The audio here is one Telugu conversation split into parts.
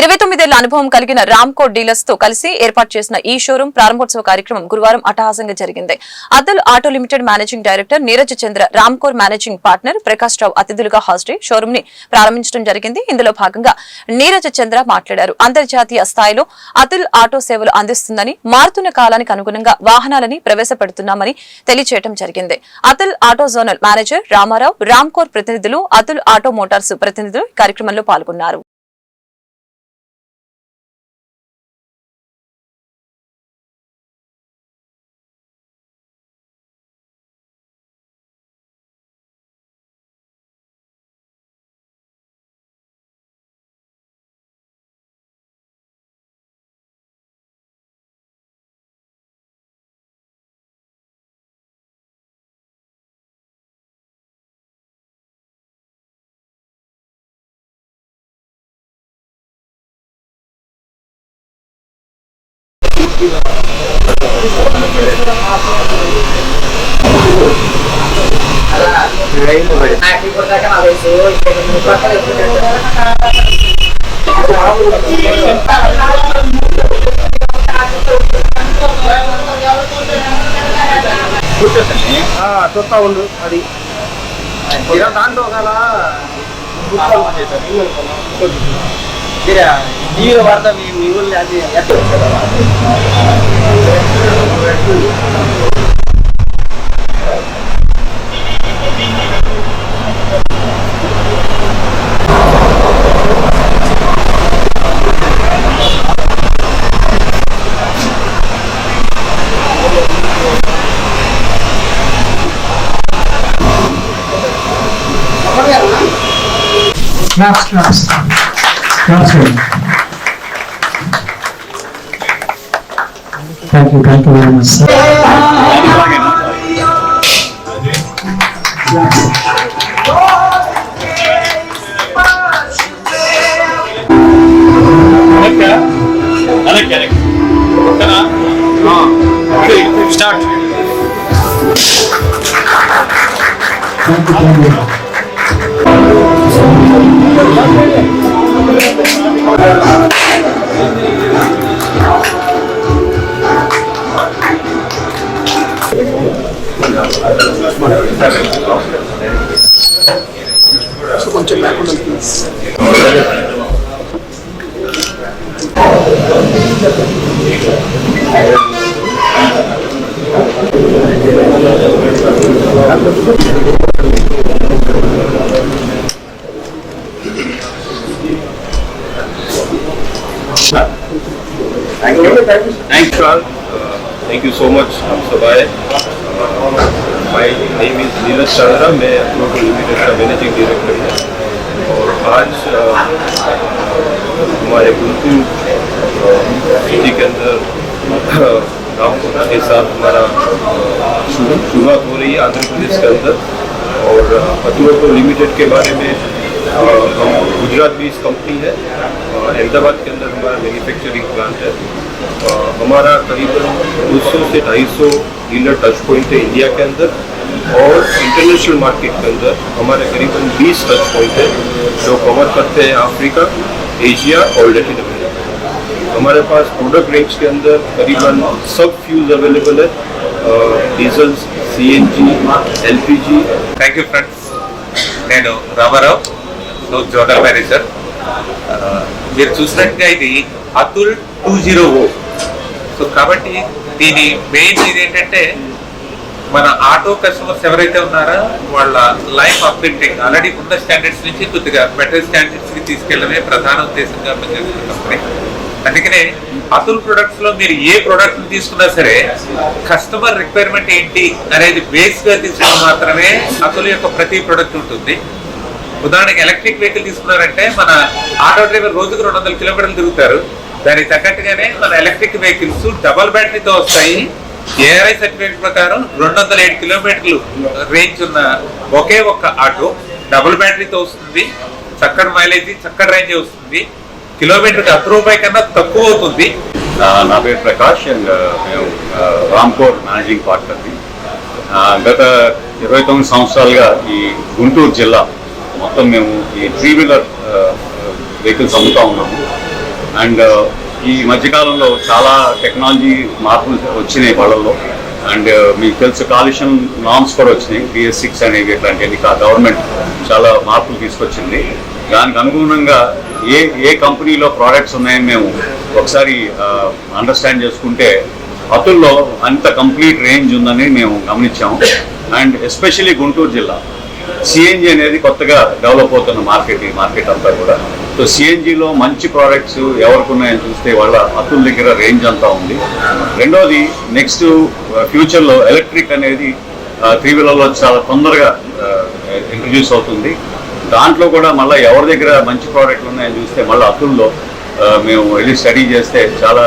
ఇరవై తొమ్మిదేళ్ళ అనుభవం కలిగిన రామ్కో డీలర్స్తో కలిసి ఏర్పాటు చేసిన ఈ షోరూం ప్రారంభోత్సవ కార్యక్రమం గురువారం అట్టహాసంగా జరిగింది. Atul auto limited managing director Neeraj Chandra Ramkor managing partner Prakash Rao అతిథులుగా హాజరై షోరూం ని ప్రారంభించడం జరిగింది. ఇందులో భాగంగా నీరజ్ చంద్ర మాట్లాడారు. అంతర్జాతీయ స్థాయిలో అతుల్ ఆటో సేవలు అందిస్తుందని మారుతున్న కాలానికి అనుగుణంగా వాహనాలని ప్రవేశపెడుతున్నామని తెలియచేయడం జరిగింది. Atul auto zonal manager Ramarao Ramkor ప్రతినిధులు అతుల్ ఆటో మోటార్స్ ప్రతినిధులు ఈ కార్యక్రమంలో పాల్గొన్నారు. చూస్తా ఉండు అది. దాంట్లో ఒకవేళ టీవీలో వార్త మీ మీ ఊళ్ళో అది ఎట్లా Claps, Thank you, thank you very much, sir. Johnson. Start. Thank you, thank you. కొంచెం లేకుండా Thanks, Ron. Uh, Thank you so much, हम सब आए My name is Neeraj Chandra मैं लोकल लिमिटेड का मैनेजिंग डायरेक्टर हूँ और आज हमारे गुंटूर सिटी के अंदर रामपुर के साथ हमारा शुरुआत हो रही है आंध्र प्रदेश के अंदर और अतुल लिमिटेड के बारे में गुजरात बेस्ड कंपनी है uh, अहमदाबाद के अंदर हमारा मैन्युफैक्चरिंग प्लांट है अ, हमारा करीबन 200 से 250 डीलर टच पॉइंट है इंडिया के अंदर और इंटरनेशनल मार्केट के अंदर हमारे करीबन 20 टच पॉइंट है जो कवर करते हैं अफ्रीका एशिया और लेटिन अमेरिका हमारे पास प्रोडक्ट रेंज के अंदर करीबन सब फ्यूज अवेलेबल है diesel C N G L P G thank you friends నేను రామారావు సో జోనల్ మేనేజర్ మీరు చూసినట్టుగా ఇది Atul two zero O. So కాబట్టి దీని మెయిన్ ఇది ఏంటంటే మన ఆటో కస్టమర్స్ ఎవరైతే ఉన్నారో వాళ్ళ లైఫ్ అప్డేటింగ్ ఆల్రెడీ ఉన్న స్టాండర్డ్స్ నుంచి కొద్దిగా బెటర్ స్టాండర్డ్స్కి తీసుకెళ్ళడమే ప్రధాన ఉద్దేశంగా పనిచేస్తున్న కంపెనీ అందుకనే అతుల్ ప్రొడక్ట్స్లో మీరు ఏ ప్రొడక్ట్ తీసుకున్నా సరే కస్టమర్ రిక్వైర్మెంట్ ఏంటి అనేది బేస్గా తీసుకుని మాత్రమే అతుల్ యొక్క ప్రతి ప్రొడక్ట్ ఉంటుంది. ఉదాహరణకి ఎలక్ట్రిక్ వెహికల్ తీసుకున్నారంటే మన ఆటో డ్రైవర్ రోజుకు రెండు వందల కిలోమీటర్లు తిరుగుతారు. దానికి తగ్గట్టుగానే మన ఎలక్ట్రిక్ వెహికల్స్ డబల్ బ్యాటరీతో వస్తాయి. ఏఆర్ఐ సర్టిఫికేట్ ప్రకారం రెండు వందల ఏడు కిలోమీటర్లు రేంజ్ ఉన్న ఒకే ఒక్క ఆటో డబుల్ బ్యాటరీతో వస్తుంది. చక్కటి మైలేజ్ చక్కటి రేంజ్ వస్తుంది. కిలోమీటర్కి అర్ధ రూపాయి కన్నా తక్కువ అవుతుంది. నా పేరు ప్రకాష్ అండ్ మేము రామ్కోర్ మేనేజింగ్ పార్ట్నర్ని. గత ఇరవై తొమ్మిది సంవత్సరాలుగా ఈ గుంటూరు జిల్లా మొత్తం మేము ఈ త్రీ వీలర్ వెహికల్స్ అమ్ముతూ ఉన్నాము. అండ్ ఈ మధ్యకాలంలో చాలా టెక్నాలజీ మార్పులు వచ్చినాయి వాళ్ళలో. అండ్ మీకు తెలుసు కాలుష్యం నామ్స్ కూడా వచ్చినాయి. బిఎస్ సిక్స్ అనేవి ఇట్లాంటివి గవర్నమెంట్ చాలా మార్పులు తీసుకొచ్చింది. దానికి అనుగుణంగా ఏ ఏ కంపెనీలో ప్రోడక్ట్స్ ఉన్నాయని మేము ఒకసారి అండర్స్టాండ్ చేసుకుంటే అతుల్లో అంత కంప్లీట్ రేంజ్ ఉందని మేము గమనించాము. అండ్ ఎస్పెషల్లీ గుంటూరు జిల్లా. సిఎన్జి అనేది కొత్తగా డెవలప్ అవుతున్న మార్కెట్ ఈ మార్కెట్ అంతా కూడా. సో సిఎన్జిలో మంచి ప్రోడక్ట్స్ ఎవరికి ఉన్నాయని చూస్తే వాళ్ళ అతుల్ దగ్గర రేంజ్ అంతా ఉంది. రెండోది నెక్స్ట్ ఫ్యూచర్లో ఎలక్ట్రిక్ అనేది త్రీ వీలర్లో చాలా తొందరగా ఇంట్రడ్యూస్ అవుతుంది. దాంట్లో కూడా మళ్ళీ ఎవరి దగ్గర మంచి ప్రోడక్ట్లు ఉన్నాయని చూస్తే మళ్ళీ అతుల్లో మేము వెళ్ళి స్టడీ చేస్తే చాలా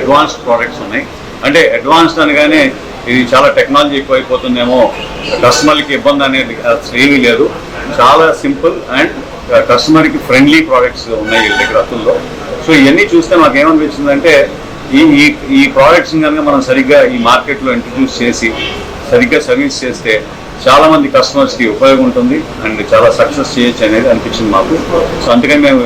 అడ్వాన్స్డ్ ప్రోడక్ట్స్ ఉన్నాయి. అంటే అడ్వాన్స్డ్ అనగానే ఇది చాలా టెక్నాలజీ ఎక్కువైపోతుందేమో కస్టమర్కి ఇబ్బంది అనేది ఏమీ లేదు. చాలా సింపుల్ అండ్ కస్టమర్కి ఫ్రెండ్లీ ప్రోడక్ట్స్ ఉన్నాయి వీళ్ళ దగ్గర అతుల్లో. సో ఇవన్నీ చూస్తే మాకు ఏమనిపించిందంటే ఈ ఈ ఈ ప్రోడక్ట్స్ కనుక మనం సరిగ్గా ఈ మార్కెట్లో ఇంట్రడ్యూస్ చేసి సరిగ్గా సర్వీస్ చేస్తే చాలా మంది కస్టమర్స్కి ఉపయోగం ఉంటుంది అండ్ చాలా సక్సెస్ చేయొచ్చు అనేది అనిపించింది మాకు. సో అందుకని మేము